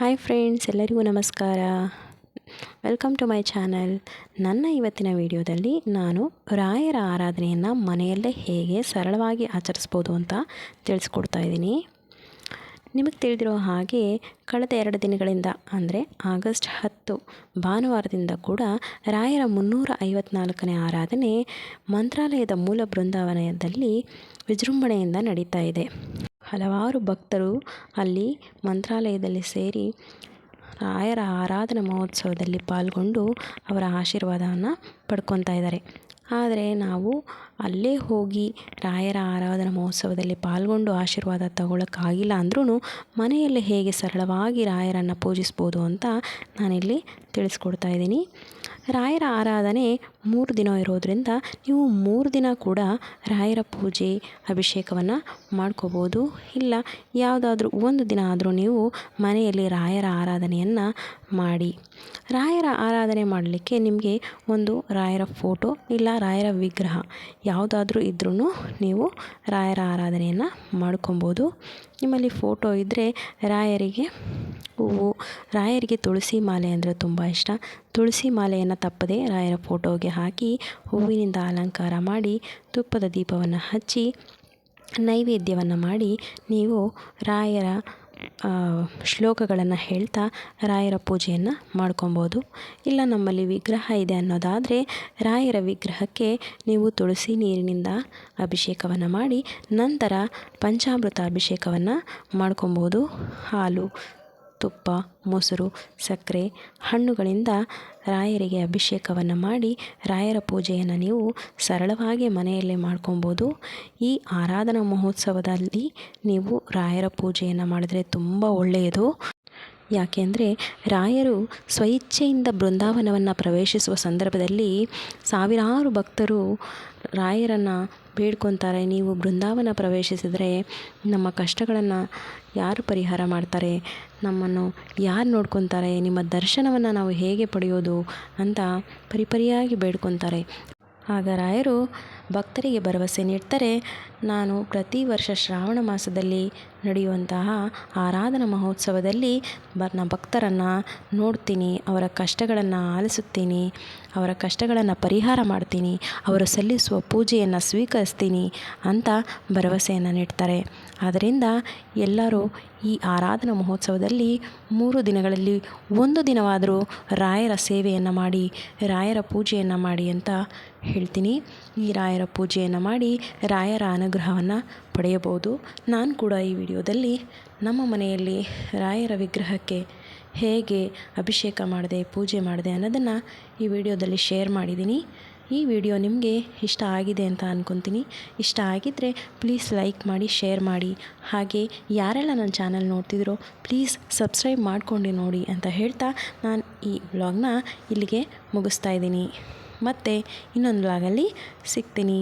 Hi friends, ಎಲ್ಲರಿಗೂ ನಮಸ್ಕಾರ. Welcome to my channel. ನನ್ನ ಇವತ್ತಿನ ವಿಡಿಯೋದಲ್ಲಿ ನಾನು ರಾಯರ ಆರಾಧನೆಯನ್ನು ಮನೆಯಲ್ಲೇ ಹೇಗೆ ಸರಳವಾಗಿ ಆಚರಿಸ್ಬೋದು ಅಂತ ತಿಳಿಸ್ಕೊಡ್ತಾ ಇದ್ದೀನಿ. ನಿಮಗೆ ತಿಳಿದಿರೋ ಹಾಗೆ ಕಳೆದ ಎರಡು ದಿನಗಳಿಂದ, ಅಂದರೆ ಆಗಸ್ಟ್ ಹತ್ತು ಭಾನುವಾರದಿಂದ ಕೂಡ ರಾಯರ ಮುನ್ನೂರ ಐವತ್ನಾಲ್ಕನೇ ಆರಾಧನೆ ಮಂತ್ರಾಲಯದ ಮೂಲ ಬೃಂದಾವನದಲ್ಲಿ ವಿಜೃಂಭಣೆಯಿಂದ ನಡೀತಾ ಇದೆ. ಹಲವಾರು ಭಕ್ತರು ಅಲ್ಲಿ ಮಂತ್ರಾಲಯದಲ್ಲಿ ಸೇರಿ ರಾಯರ ಆರಾಧನಾ ಮಹೋತ್ಸವದಲ್ಲಿ ಪಾಲ್ಗೊಂಡು ಅವರ ಆಶೀರ್ವಾದವನ್ನು ಪಡ್ಕೊತಾ ಇದ್ದಾರೆ. ಆದರೆ ನಾವು ಅಲ್ಲೇ ಹೋಗಿ ರಾಯರ ಆರಾಧನಾ ಮಹೋತ್ಸವದಲ್ಲಿ ಪಾಲ್ಗೊಂಡು ಆಶೀರ್ವಾದ ತಗೊಳಕ್ಕಾಗಿಲ್ಲ ಅಂದ್ರೂ ಮನೆಯಲ್ಲೇ ಹೇಗೆ ಸರಳವಾಗಿ ರಾಯರನ್ನು ಪೂಜಿಸ್ಬೋದು ಅಂತ ನಾನಿಲ್ಲಿ ತಿಳಿಸ್ಕೊಡ್ತಾ ಇದ್ದೀನಿ. ರಾಯರ ಆರಾಧನೆ ಮೂರು ದಿನ ಇರೋದರಿಂದ ನೀವು ಮೂರು ದಿನ ಕೂಡ ರಾಯರ ಪೂಜೆ, ಅಭಿಷೇಕವನ್ನು ಮಾಡ್ಕೋಬೋದು. ಇಲ್ಲ, ಯಾವುದಾದ್ರೂ ಒಂದು ದಿನ ಆದರೂ ನೀವು ಮನೆಯಲ್ಲಿ ರಾಯರ ಆರಾಧನೆಯನ್ನು ಮಾಡಿ. ರಾಯರ ಆರಾಧನೆ ಮಾಡಲಿಕ್ಕೆ ನಿಮಗೆ ಒಂದು ರಾಯರ ಫೋಟೋ ಇಲ್ಲ ರಾಯರ ವಿಗ್ರಹ ಯಾವುದಾದ್ರೂ ಇದ್ರೂ ನೀವು ರಾಯರ ಆರಾಧನೆಯನ್ನು ಮಾಡ್ಕೊಬೋದು. ನಿಮ್ಮಲ್ಲಿ ಫೋಟೋ ಇದ್ದರೆ ರಾಯರಿಗೆ ಹೂವು, ರಾಯರಿಗೆ ತುಳಸಿ ಮಾಲೆ ಅಂದರೆ ತುಂಬ ಇಷ್ಟ. ತುಳಸಿ ಮಾಲೆಯನ್ನು ತಪ್ಪದೆ ರಾಯರ ಫೋಟೋಗೆ ಹಾಕಿ ಹೂವಿನಿಂದ ಅಲಂಕಾರ ಮಾಡಿ ತುಪ್ಪದ ದೀಪವನ್ನು ಹಚ್ಚಿ ನೈವೇದ್ಯವನ್ನು ಮಾಡಿ ನೀವು ರಾಯರ ಶ್ಲೋಕಗಳನ್ನು ಹೇಳ್ತಾ ರಾಯರ ಪೂಜೆಯನ್ನು ಮಾಡ್ಕೊಬೋದು. ಇಲ್ಲ ನಮ್ಮಲ್ಲಿ ವಿಗ್ರಹ ಇದೆ ಅನ್ನೋದಾದರೆ ರಾಯರ ವಿಗ್ರಹಕ್ಕೆ ನೀವು ತುಳಸಿ ನೀರಿನಿಂದ ಅಭಿಷೇಕವನ್ನು ಮಾಡಿ ನಂತರ ಪಂಚಾಮೃತ ಅಭಿಷೇಕವನ್ನು ಮಾಡ್ಕೊಬೋದು. ಹಾಲು ತುಪ್ಪ, ಮೊಸರು, ಸಕ್ಕರೆ, ಹಣ್ಣುಗಳಿಂದ ರಾಯರಿಗೆ ಅಭಿಷೇಕವನ್ನು ಮಾಡಿ ರಾಯರ ಪೂಜೆಯನ್ನು ನೀವು ಸರಳವಾಗಿ ಮನೆಯಲ್ಲೇ ಮಾಡ್ಕೊಬೋದು. ಈ ಆರಾಧನಾ ಮಹೋತ್ಸವದಲ್ಲಿ ನೀವು ರಾಯರ ಪೂಜೆಯನ್ನು ಮಾಡಿದರೆ ತುಂಬ ಒಳ್ಳೆಯದು. ಯಾಕೆಂದರೆ ರಾಯರು ಸ್ವಇಚ್ಛೆಯಿಂದ ಬೃಂದಾವನವನ್ನು ಪ್ರವೇಶಿಸುವ ಸಂದರ್ಭದಲ್ಲಿ ಸಾವಿರಾರು ಭಕ್ತರು ರಾಯರನ್ನು ಬೇಡ್ಕೊತಾರೆ. ನೀವು ಬೃಂದಾವನ ಪ್ರವೇಶಿಸಿದರೆ ನಮ್ಮ ಕಷ್ಟಗಳನ್ನು ಯಾರು ಪರಿಹಾರ ಮಾಡ್ತಾರೆ? ನಮ್ಮನ್ನು ಯಾರು ನೋಡ್ಕೊತಾರೆ? ನಿಮ್ಮ ದರ್ಶನವನ್ನು ನಾವು ಹೇಗೆ ಪಡೆಯೋದು ಅಂತ ಪರಿಪರಿಯಾಗಿ ಬೇಡ್ಕೊತಾರೆ. ಆಗ ರಾಯರು ಭಕ್ತರಿಗೆ ಭರವಸೆ ನೀಡ್ತಾರೆ, ನಾನು ಪ್ರತಿ ವರ್ಷ ಶ್ರಾವಣ ಮಾಸದಲ್ಲಿ ನಡೆಯುವಂತಹ ಆರಾಧನಾ ಮಹೋತ್ಸವದಲ್ಲಿ ನನ್ನ ಭಕ್ತರನ್ನು ನೋಡ್ತೀನಿ, ಅವರ ಕಷ್ಟಗಳನ್ನು ಆಲಿಸುತ್ತೀನಿ, ಅವರ ಕಷ್ಟಗಳನ್ನು ಪರಿಹಾರ ಮಾಡ್ತೀನಿ, ಅವರು ಸಲ್ಲಿಸುವ ಪೂಜೆಯನ್ನು ಸ್ವೀಕರಿಸ್ತೀನಿ ಅಂತ ಭರವಸೆಯನ್ನು ನೀಡ್ತಾರೆ. ಆದ್ದರಿಂದ ಎಲ್ಲರೂ ಈ ಆರಾಧನಾ ಮಹೋತ್ಸವದಲ್ಲಿ ಮೂರು ದಿನಗಳಲ್ಲಿ ಒಂದು ದಿನವಾದರೂ ರಾಯರ ಸೇವೆಯನ್ನು ಮಾಡಿ, ರಾಯರ ಪೂಜೆಯನ್ನು ಮಾಡಿ ಅಂತ ಹೇಳ್ತೀನಿ. ಈ ರಾಯರ ಪೂಜೆಯನ್ನು ಮಾಡಿ ರಾಯರ ಅನುಗ್ರಹವನ್ನು ಪಡೆಯಬಹುದು. ನಾನು ಕೂಡ ಈ ವಿಡಿಯೋದಲ್ಲಿ ನಮ್ಮ ಮನೆಯಲ್ಲಿ ರಾಯರ ವಿಗ್ರಹಕ್ಕೆ ಹೇಗೆ ಅಭಿಷೇಕ ಮಾಡಿದೆ, ಪೂಜೆ ಮಾಡಿದೆ ಅನ್ನೋದನ್ನು ಈ ವಿಡಿಯೋದಲ್ಲಿ ಶೇರ್ ಮಾಡಿದ್ದೀನಿ. ಈ ವಿಡಿಯೋ ನಿಮಗೆ ಇಷ್ಟ ಆಗಿದೆ ಅಂತ ಅಂದ್ಕೊತೀನಿ ಇಷ್ಟ ಆಗಿದ್ದರೆ ಪ್ಲೀಸ್ ಲೈಕ್ ಮಾಡಿ ಶೇರ್ ಮಾಡಿ. ಹಾಗೆ ಯಾರೆಲ್ಲ ನನ್ನ ಚಾನಲ್ ನೋಡ್ತಿದ್ರೋ ಪ್ಲೀಸ್ ಸಬ್ಸ್ಕ್ರೈಬ್ ಮಾಡ್ಕೊಂಡು ನೋಡಿ ಅಂತ ಹೇಳ್ತಾ ನಾನು ಈ ವ್ಲಾಗ್ನ ಇಲ್ಲಿಗೆ ಮುಗಿಸ್ತಾ ಇದ್ದೀನಿ. ಮತ್ತು ಇನ್ನೊಂದು ವ್ಲಾಗಲ್ಲಿ ಸಿಗ್ತೀನಿ.